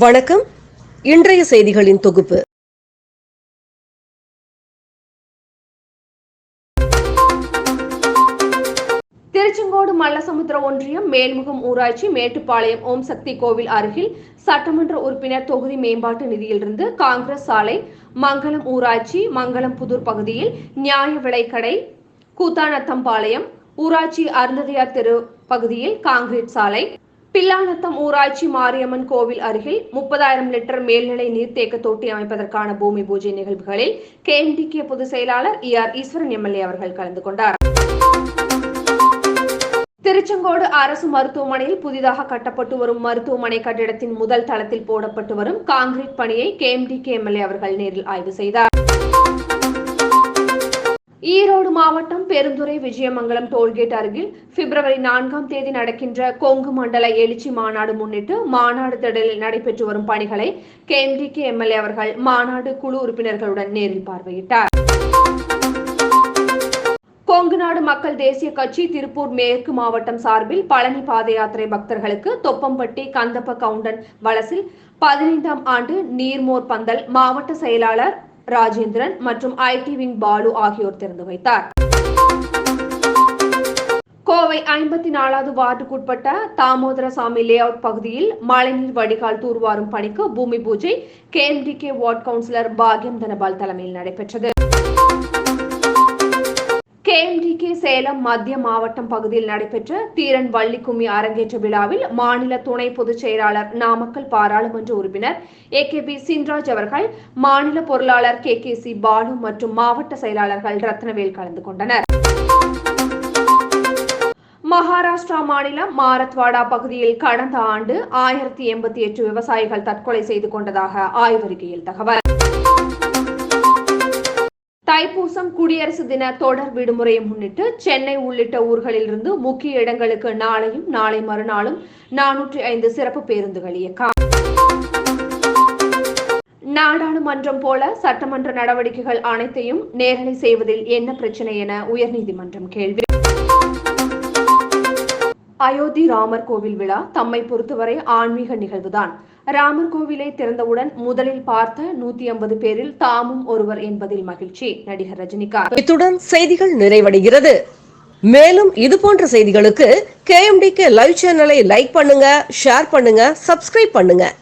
வணக்கம். இன்றைய செய்திகளின் தொகுப்பு. திருச்செங்கோடு மல்லசமுத்திர ஒன்றியம் மேல்முகம் ஊராட்சி மேட்டுப்பாளையம் ஓம் சக்தி கோவில் அருகில் சட்டமன்ற உறுப்பினர் தொகுதி மேம்பாட்டு நிதியிலிருந்து காங்கிரஸ் சாலை மங்களம் ஊராட்சி மங்களம் புதூர் பகுதியில் நியாய விலைக்கடை கூத்தாநத்தம்பாளையம் ஊராட்சி அருந்ததியார் தெரு பகுதியில் காங்கிரீட் சாலை பில்லாநத்தம் ஊராட்சி மாரியம்மன் கோவில் அருகில் முப்பதாயிரம் லிட்டர் மேல்நிலை நீர்த்தேக்க தொட்டி அமைப்பதற்கான பூமி பூஜை நிகழ்வுகளில் கேஎன்டிகே பொதுச் செயலாளர் இ ஆர் ஈஸ்வரன் எம்எல்ஏ அவர்கள் கலந்து கொண்டார். திருச்செங்கோடு அரசு மருத்துவமனையில் புதிதாக கட்டப்பட்டு வரும் மருத்துவமனை கட்டிடத்தின் முதல் தளத்தில் போடப்பட்டு வரும் கான்கிரீட் பணியை கேஎம்டிகே எம்எல்ஏ அவர்கள் நேரில் ஆய்வு செய்தார். ஈரோடு மாவட்டம் பெருந்துறை விஜயமங்கலம் டோல்கேட் அருகில் பிப்ரவரி நான்காம் தேதி நடக்கின்ற கொங்கு மண்டல எழுச்சி மாநாடு முன்னிட்டு மாநாடு திடலில் நடைபெற்று வரும் பணிகளை கேஎம்டிகே எம்எல்ஏ அவர்கள் மாநாடு குழு உறுப்பினர்களுடன் நேரில் பார்வையிட்டார். கொங்குநாடு மக்கள் தேசிய கட்சி திருப்பூர் மேற்கு மாவட்டம் சார்பில் பழனி பாத யாத்திரை பக்தர்களுக்கு தொப்பம்பட்டி கந்தப்ப கவுண்டன் வலசில் பதினைந்தாம் ஆண்டு நீர்மோர் பந்தல் மாவட்ட செயலாளர் ராஜேந்திரன் மற்றும் ஐடி விங் பாலு ஆகியோர் திறந்து வைத்தார். கோவை ஐம்பத்தி நாலாவது வார்டுக்குட்பட்ட தாமோதரசாமி லே அவுட் பகுதியில் மழைநீர் வடிகால் தூர்வாரும் பணிக்கு பூமி பூஜை கேஎம்டிகே வார்டு கவுன்சிலர் பாக்யம் தனபால் தலைமையில் நடைபெற்றது. சேலம் மத்திய மாவட்டம் பகுதியில் நடைபெற்ற தீரன் வள்ளிக்கும்மி அரங்கேற்ற விழாவில் மாநில துணை பொதுச் செயலாளர் நாமக்கல் பாராளுமன்ற உறுப்பினர் ஏ கே பி சின்ராஜ் அவர்கள் மாநில பொருளாளர் கே கே சி பாலு மற்றும் மாவட்ட செயலாளர்கள் ரத்னவேல் கலந்து கொண்டனர். மகாராஷ்டிரா மாநிலம் மாரத்வாடா பகுதியில் கடந்த ஆண்டு ஆயிரத்தி எண்பத்தி எட்டு விவசாயிகள் தற்கொலை செய்து கொண்டதாக ஆய்வறிக்கையில் தகவல். தைப்பூசம் குடியரசு தின தொடர் விடுமுறையை முன்னிட்டு சென்னை உள்ளிட்ட ஊர்களிலிருந்து முக்கிய இடங்களுக்கு நாளையும் நாளை மறுநாளும் நானூற்றி ஐந்து சிறப்பு பேருந்துகள் இயக்கம். நாடாளுமன்றம் போல சட்டமன்ற நடவடிக்கைகள் அனைத்தையும் நேரலை செய்வதில் என்ன பிரச்சனை என உயர்நீதிமன்றம் கேள்வி. அயோத்தி ராமர் கோவில் விழா தம்மை பொறுத்தவரை ஆன்மீக நிகழ்வுதான். ராமர் கோவிலை திறந்தவுடன் முதலில் பார்த்த நூத்தி ஐம்பது பேரில் தாமும் ஒருவர் என்பதில் மகிழ்ச்சி. நடிகர் ரஜினிகாந்த். இத்துடன் செய்திகள் நிறைவடைகிறது. மேலும் இது போன்ற செய்திகளுக்கு கேஎம்டிகே லைவ் சேனலை லைக் பண்ணுங்க ஷேர் பண்ணுங்க சப்ஸ்கிரைப் பண்ணுங்க.